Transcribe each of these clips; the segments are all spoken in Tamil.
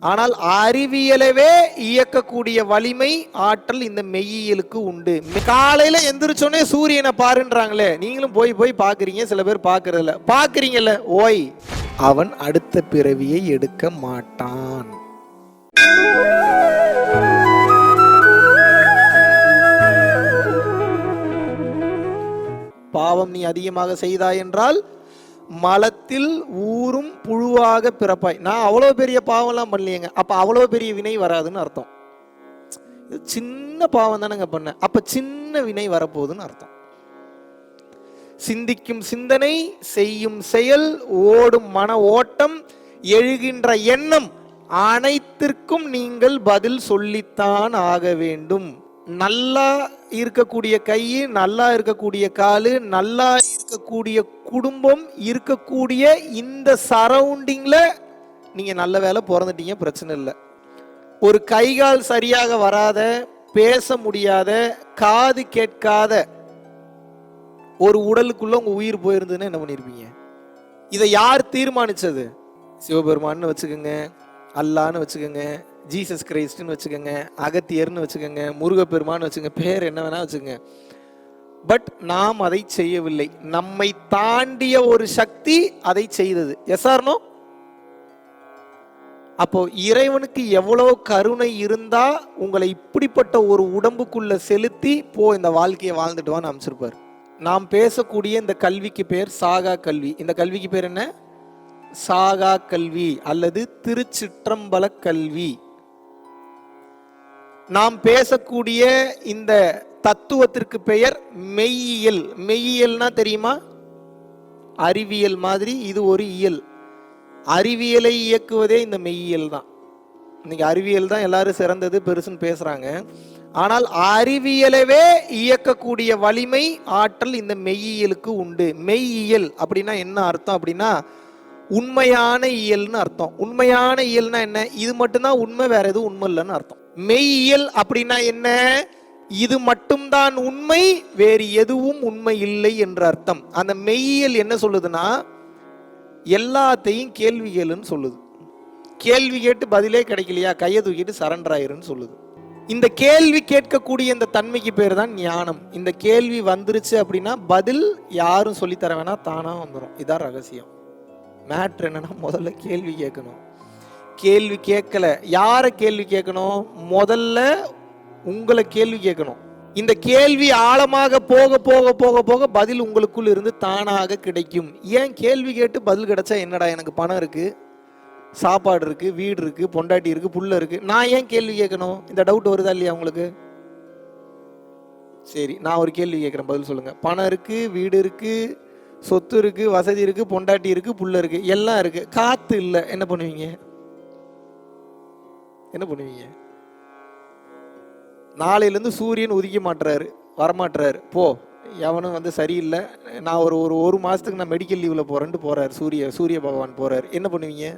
ஆனால் அறிவியலவே இயக்கக்கூடிய வலிமை ஆற்றல் இந்த மெய்யியலுக்கு உண்டு. காலையில எந்திரிச்சோனே சூரியனை பாருன்றாங்களே. நீங்களும் போய் போய் பாக்குறீங்க சில பேர் பாக்குறது இல்ல பாக்குறீங்கல்ல ஓய். அவன் அடுத்த பிறவியை எடுக்க மாட்டான். பாவம் நீ அதிகமாக செய்தாய் என்றால் மலத்தில் ஊறும் புழுவாக பிறப்பாய். நான் அவ்வளோ பெரிய பாவம்லாம் பண்ணலையேங்க. அப்போ அவ்வளோ பெரிய வினை வராதுன்னு அர்த்தம். இது சின்ன பாவம் தானேங்க பண்ண. அப்போ சின்ன வினை வரப்போகுதுன்னு அர்த்தம். சிந்திக்கும் சிந்தனை செய்யும் செயல் ஓடும் மன ஓட்டம் எழுகின்ற எண்ணம் அனைத்திற்கும் நீங்கள் பதில் சொல்லித்தான் ஆக வேண்டும். நல்லா இருக்கக்கூடிய கை நல்லா இருக்கக்கூடிய காலு நல்லா இருக்கக்கூடிய குடும்பம் இருக்கக்கூடிய இந்த சரௌண்டிங்ல நீங்க நல்ல வேலை பிறந்துட்டீங்க பிரச்சனை இல்லை. ஒரு கை கால் சரியாக வராத பேச முடியாத காது கேட்காத ஒரு உடலுக்குள்ள உங்க உயிர் போயிருந்ததுன்னு என்ன பண்ணிருப்பீங்க? இதை யார் தீர்மானிச்சது? சிவபெருமான்னு வச்சுக்கோங்க அல்லான்னு வச்சுக்கோங்க ஜீசஸ் கிரைஸ்ட்னு வச்சுக்கோங்க அகத்தியர்னு வச்சுக்கோங்க முருகப்பெருமான்னு வச்சுக்கோங்க பேர் என்ன வேணா வச்சுக்கோங்க. பட் நாம் அதை செய்யவில்லை. நம்மை தாண்டிய ஒரு சக்தி அதை செய்தது. எஸ் ஆர்னோ அப்போ இறைவனுக்கு எவ்வளவு கருணை இருந்தா உங்களை இப்படிப்பட்ட ஒரு உடம்புக்குள்ள செலுத்தி போ இந்த வாழ்க்கையை வாழ்ந்துட்டு வான்னு அமைச்சிருப்பார் நாம் பேசக்கூடிய இந்த கல்விக்கு பேர் சாகா கல்வி. இந்த கல்விக்கு பேர் என்ன? சாகா கல்வி அல்லது திருச்சிற்றம்பல கல்வி. நாம் பேசக்கூடிய இந்த தத்துவத்திற்கு பெயர் மெய்யியல். மெய்யியல்னா தெரியுமா? அறிவியல் மாதிரி இது ஒரு இயல். அறிவியலை இயக்குவதே இந்த மெய்யியல் தான். இன்னைக்கு அறிவியல் தான் எல்லாரும் சிறந்தது பெருசுன்னு பேசுறாங்க. ஆனால் அறிவியலவே இயக்கக்கூடிய வலிமை ஆற்றல் இந்த மெய்யியலுக்கு உண்டு. மெய்யியல் அப்படின்னா என்ன அர்த்தம் அப்படின்னா உண்மையான இயல்னு அர்த்தம். உண்மையான இயல்னா என்ன? இது மட்டும்தான் உண்மை வேற எதுவும் உண்மை இல்லைன்னு அர்த்தம். மெய்யியல் அப்படின்னா என்ன? இது மட்டும்தான் உண்மை வேறு எதுவும் உண்மை இல்லை என்ற அர்த்தம். அந்த மெய்யியல் என்ன சொல்லுதுன்னா எல்லாத்தையும் கேள்வி கேளுன்னு சொல்லுது. கேள்வி கேட்டு பதிலே கிடைக்கலையா? கையை தூக்கிட்டு சரண்டர் ஆயிருன்னு சொல்லுது. இந்த கேள்வி கேட்கக்கூடிய இந்த தன்மைக்கு பேர் தான் ஞானம். இந்த கேள்வி வந்துருச்சு அப்படின்னா பதில் யாரும் சொல்லித்தர வேணா தானா வந்துடும் இதான் ரகசியம். மேட்ரு என்னன்னா முதல்ல கேள்வி கேட்கணும். கேள்வி கேட்கல. யாரை கேள்வி கேட்கணும்? முதல்ல உங்களை கேள்வி கேட்கணும். இந்த கேள்வி ஆழமாக போக போக போக போக பதில் உங்களுக்குள் இருந்து தானாக கிடைக்கும். ஏன் கேள்வி கேட்டு பதில் கிடைச்சா என்னடா எனக்கு பணம் இருக்கு சாப்பாடு இருக்கு வீடு இருக்கு பொண்டாட்டி இருக்கு புள்ள இருக்கு? நான் ஏன் கேள்வி கேட்கணும்? இந்த டவுட் வருதா இல்லையா உங்களுக்கு? சரி நான் ஒரு கேள்வி கேட்குறேன். பதில் சொல்லுங்க. பணம் இருக்கு வீடு இருக்கு சொத்து இருக்கு வசதி இருக்கு பொண்டாட்டி இருக்கு புள்ள இருக்கு எல்லாம் இருக்கு. காத்து இல்லை. என்ன பண்ணுவீங்க? என்ன பண்ணுவீங்க? நாளையிலேருந்து சூரியன் உதிக்க மாட்டுறாரு வரமாட்டுறாரு போ எவனும் வந்து சரியில்லை. நான் ஒரு ஒரு ஒரு மாதத்துக்கு நான் மெடிக்கல் லீவில் போகிறேன்ட்டு போகிறார் சூரிய சூரிய பகவான் போகிறார் என்ன பண்ணுவீங்க?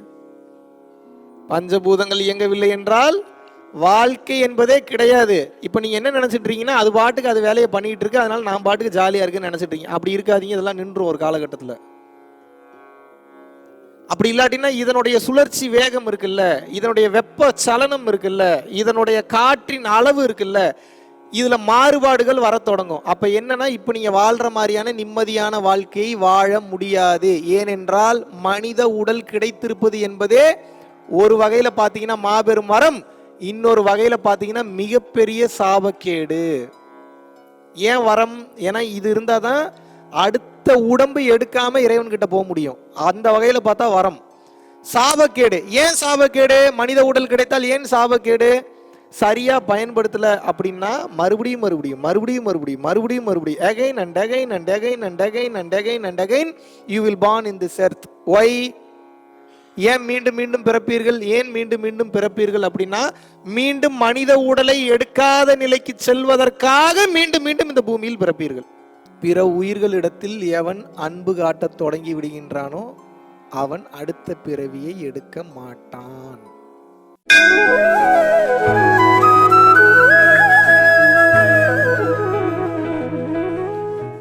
பஞ்சபூதங்கள் இயங்கவில்லை என்றால் வாழ்க்கை என்பதே கிடையாது. இப்போ நீங்கள் என்ன நினச்சிட்டு இருக்கீங்கன்னா அது பாட்டுக்கு அது வேலையை பண்ணிகிட்டு இருக்கு அதனால் நான் பாட்டுக்கு ஜாலியாக இருக்குன்னு நினச்சிட்டு இருக்கீங்க அப்படி இருக்காதீங்க. இதெல்லாம் நின்றும் ஒரு காலகட்டத்தில். அப்படி இல்லாட்டினா இதனுடைய சுழற்சி வேகம் இருக்குல்ல இதனுடைய வெப்ப சலனம் இருக்குல்ல இதனுடைய காற்றின் அளவு இருக்குல்ல இதுல மாறுபாடுகள் வர தொடங்கும். அப்ப என்னன்னா இப்ப நீங்க வாழ்ற மாதிரியான நிம்மதியான வாழ்க்கையை வாழ முடியாது. ஏனென்றால் மனித உடல் கிடைத்திருப்பது என்பதே ஒரு வகையில பாத்தீங்கன்னா மாபெரும் மரம் இன்னொரு வகையில பாத்தீங்கன்னா மிகப்பெரிய சாபக்கேடு. ஏன் வரம்? ஏன்னா இது இருந்தாதான் அடுத்த உடம்பு எடுக்காம இறைவன்கிட்ட போக முடியும். அந்த வகையில பார்த்தா வரம். சாபக்கேடு. ஏன் சாபக்கேடு? மனித உடல் கிடைத்தால் ஏன் சாபக்கேடு? சரியா பயன்படுத்தல அப்படின்னா மறுபடியும் மறுபடியும் மறுபடியும் மறுபடியும் மறுபடியும் மறுபடியும் again and again and again and again and again and again you will born in this earth why ஏன் மீண்டும் மீண்டும் பிறப்பீர்கள்? ஏன் மீண்டும் மீண்டும் பிறப்பீர்கள் அப்படின்னா மீண்டும் மனித உடலை எடுக்காத நிலைக்கு செல்வதற்காக மீண்டும் மீண்டும் இந்த பூமியில் பிறப்பீர்கள். பிற உயிர்களிடத்தில் எவன் அன்பு காட்டத் தொடங்கி விடுகின்றானோ அவன் அடுத்த பிறவியை எடுக்க மாட்டான்.